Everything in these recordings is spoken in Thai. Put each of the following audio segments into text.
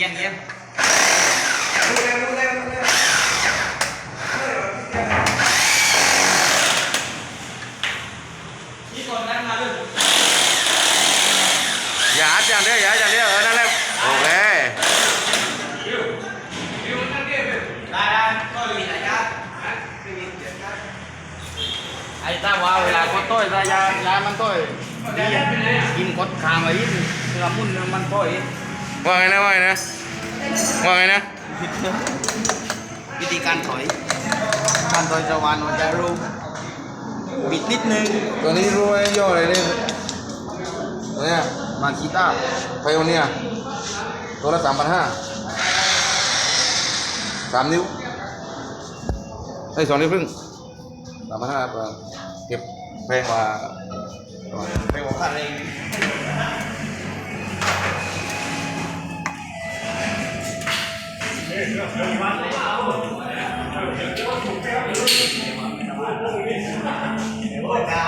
อียงเอียงอย่าอัดอย่างเดียวอย่าจัดอย่างเดียวเออนั่นแหละโอเคได้ได้ก็มีหลายอย่างไอ้ตาว่าเวลาเขต้อยระยะามันต้อยกินกดคางไว้ยิ่งลมุ่นมันต้อย ว่าไงนะว่าไงนะว่าไงนะวิธีการถอย การถอยจะวานมันจะรูบิดนิดนึงตัวนี้รู้ไหมย่ออะไรเนี่ยตัวเนี้ยมาคีต้าไพโอเนียตัวละสามพันห้าสามนิ้วไอ้ยสองนิ้วครึ่งสามพันห้าเก็บแพงกว่าไปหัวขาดเอง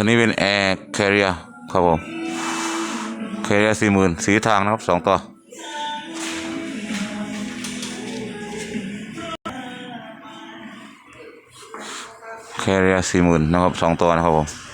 ตัวนี้เป็นแอร์แคริเอร์ครับผมแคริเอร์สี่หมื่นสีทางนะครับสองตัวแคริเอร์สี่หมื่นนะครับสองตัวนะครับผม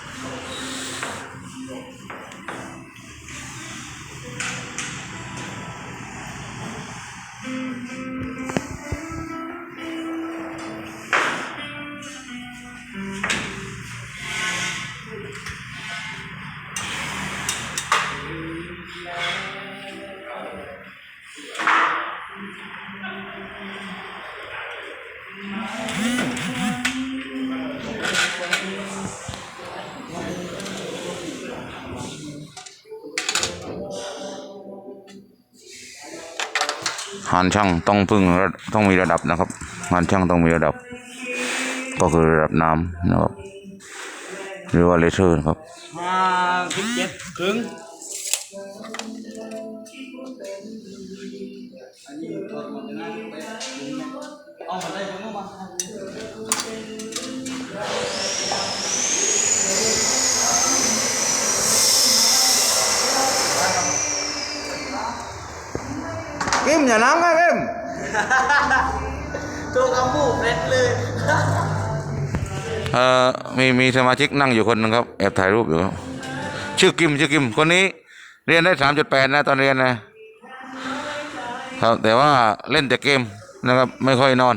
งานช่างต้องพึ่งต้องมีระดับนะครับหานช่างต้องมีระดับ ก็คือระดับน้ำนะครับหรือว่าเลเซอร์นะครับมาสิบเจ็ดถึง กิมอย่าน้ำนะกิมตัวกระมูเล็ดเลยเอ่อมีมีสมาชิกนั่งอยู่คนหนึงครับแอบถ่ายรูปอยู่ครับชื่อกิมชื่อกิมคนนี้ เรียนได้สามจุดแปดนะตอนเรียนนะครับแต่ว่าเล่นแต่เกมนะครับ ไม่ค่อยนอน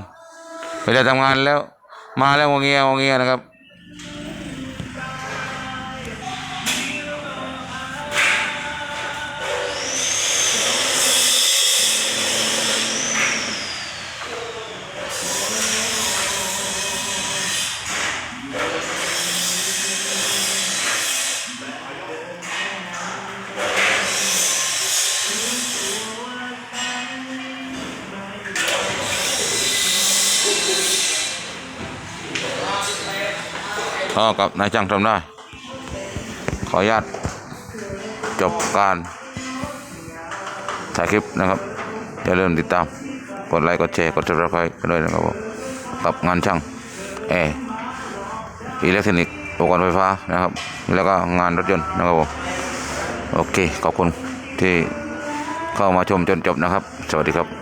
เวลาทำงานแล้ว มาแล้วงวงเงียงวงเงียนะครับ ก็กับนายจ้างทำได้ ขออนุญาตจบการถ่ายคลิปนะครับอย่าลืมติดตาม กดไลค์กดแชร์กด subscribe กันด้วยนะครับผมกับงานช่างแอร์อิเล็กทรอนิกส์อุปกรณ์ไฟฟ้านะครับ แล้วก็งานรถยนต์นะครับผมโอเค ขอบคุณที่เข้ามาชมจนจบนะครับ สวัสดีครับ